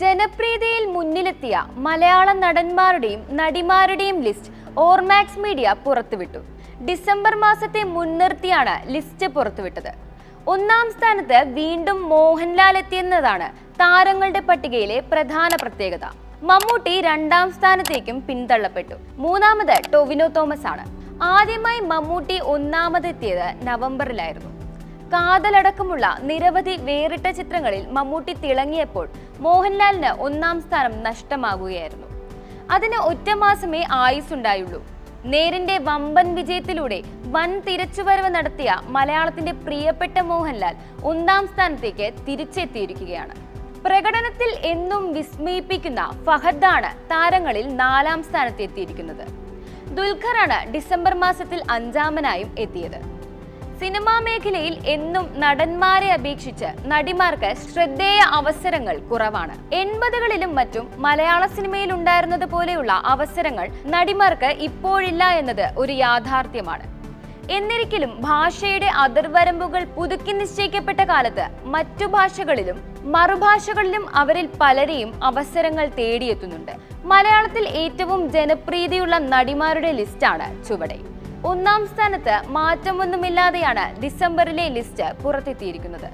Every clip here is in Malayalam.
ജനപ്രീതിയിൽ മുന്നിലെത്തിയ മലയാള നടന്മാരുടെയും നടിമാരുടെയും ലിസ്റ്റ് ഓർമാക്സ് മീഡിയ പുറത്തുവിട്ടു. ഡിസംബർ മാസത്തെ മുൻനിർത്തിയാണ് ലിസ്റ്റ് പുറത്തുവിട്ടത്. ഒന്നാം സ്ഥാനത്ത് വീണ്ടും മോഹൻലാൽ എത്തിയെന്നതാണ് താരങ്ങളുടെ പട്ടികയിലെ പ്രധാന പ്രത്യേകത. മമ്മൂട്ടി രണ്ടാം സ്ഥാനത്തേക്കും പിന്തള്ളപ്പെട്ടു. മൂന്നാമത് ടൊവിനോ തോമസ് ആണ് ആദ്യമായി മമ്മൂട്ടി ഒന്നാമതെത്തിയത് നവംബറിലായിരുന്നു. കാതലടക്കമുള്ള നിരവധി വേറിട്ട ചിത്രങ്ങളിൽ മമ്മൂട്ടി തിളങ്ങിയപ്പോൾ മോഹൻലാലിന് ഒന്നാം സ്ഥാനം നഷ്ടമാകുകയായിരുന്നു. അതിന് ഒറ്റ മാസമേ ആയുസ്സുണ്ടായുള്ളൂ. നേരിന്റെ വമ്പൻ വിജയത്തിലൂടെ വൻ തിരച്ചുവരവ് നടത്തിയ മലയാളത്തിന്റെ പ്രിയപ്പെട്ട മോഹൻലാൽ ഒന്നാം സ്ഥാനത്തേക്ക് തിരിച്ചെത്തിയിരിക്കുകയാണ്. പ്രകടനത്തിൽ എന്നും വിസ്മയിപ്പിക്കുന്ന ഫഹദാണ് താരങ്ങളിൽ നാലാം സ്ഥാനത്തെത്തിയിരിക്കുന്നത്. ദുൽഖറാണ് ഡിസംബർ മാസത്തിൽ അഞ്ചാമനായും എത്തിയത്. സിനിമാ മേഖലയിൽ എന്നും നടന്മാരെ അപേക്ഷിച്ച് നടിമാർക്ക് ശ്രദ്ധേയ അവസരങ്ങൾ കുറവാണ്. എൺപതുകളിലും മറ്റും മലയാള സിനിമയിൽ ഉണ്ടായിരുന്നത് പോലെയുള്ള അവസരങ്ങൾ നടിമാർക്ക് ഇപ്പോഴില്ല എന്നത് ഒരു യാഥാർത്ഥ്യമാണ്. എന്നിരിക്കലും ഭാഷയുടെ അതിർവരമ്പുകൾ പുതുക്കി നിശ്ചയിക്കപ്പെട്ട കാലത്ത് മറ്റു ഭാഷകളിലും മറുഭാഷകളിലും അവരിൽ പലരെയും അവസരങ്ങൾ തേടിയെത്തുന്നുണ്ട്. മലയാളത്തിൽ ഏറ്റവും ജനപ്രീതിയുള്ള നടിമാരുടെ ലിസ്റ്റാണ് ചുവടെ. ഒന്നാം സ്ഥാനത്ത് മാറ്റമൊന്നുമില്ലാതെയാണ് ഡിസംബറിലെ ലിസ്റ്റ് പുറത്തെത്തിയിരിക്കുന്നത്.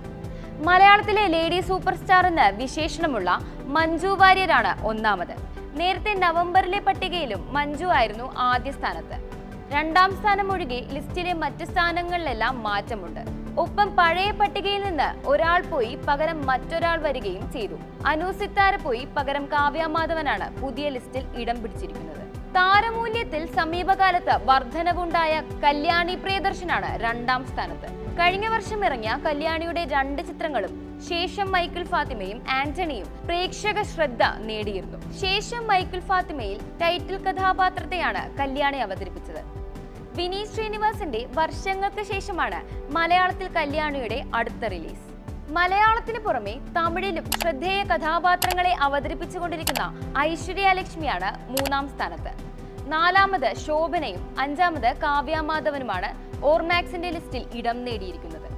മലയാളത്തിലെ ലേഡി സൂപ്പർ സ്റ്റാർ എന്ന വിശേഷണമുള്ള മഞ്ജു വാര്യരാണ് ഒന്നാമത്. നേരത്തെ നവംബറിലെ പട്ടികയിലും മഞ്ജു ആയിരുന്നു ആദ്യ സ്ഥാനത്ത്. രണ്ടാം സ്ഥാനം ഒഴികെ ലിസ്റ്റിലെ മറ്റ് സ്ഥാനങ്ങളിലെല്ലാം മാറ്റമുണ്ട്. ഒപ്പം പഴയ പട്ടികയിൽ നിന്ന് ഒരാൾ പോയി പകരം മറ്റൊരാൾ വരികയും ചെയ്തു. അനുസിത്താര പോയി പകരം കാവ്യാമാധവനാണ് പുതിയ ലിസ്റ്റിൽ ഇടം പിടിച്ചിരിക്കുന്നത്. താരമൂല്യത്തിൽ സമീപകാലത്ത് വർധനവുണ്ടായ കല്യാണി പ്രിയദർശനാണ് രണ്ടാം സ്ഥാനത്ത്. കഴിഞ്ഞ വർഷം ഇറങ്ങിയ കല്യാണിയുടെ രണ്ട് ചിത്രങ്ങളും ശേഷം മൈക്കിൾ ഫാത്തിമയും ആന്റണിയും പ്രേക്ഷക ശ്രദ്ധ നേടിയിരുന്നു. ശേഷം മൈക്കിൾ ഫാത്തിമയിൽ ടൈറ്റിൽ കഥാപാത്രത്തെയാണ് കല്യാണി അവതരിപ്പിച്ചത്. വിനീത് ശ്രീനിവാസിന്റെ വർഷങ്ങൾക്ക് ശേഷമാണ് മലയാളത്തിൽ കല്യാണിയുടെ അടുത്ത റിലീസ്. മലയാളത്തിന് പുറമെ തമിഴിലും ശ്രദ്ധേയ കഥാപാത്രങ്ങളെ അവതരിപ്പിച്ചുകൊണ്ടിരിക്കുന്ന ഐശ്വര്യ ലക്ഷ്മിയാണ് മൂന്നാം സ്ഥാനത്ത്. നാലാമത് ശോഭനയും അഞ്ചാമത് കാവ്യ മാധവനുമാണ് ഓർമാക്സിന്റെ ലിസ്റ്റിൽ ഇടം നേടിയിരിക്കുന്നത്.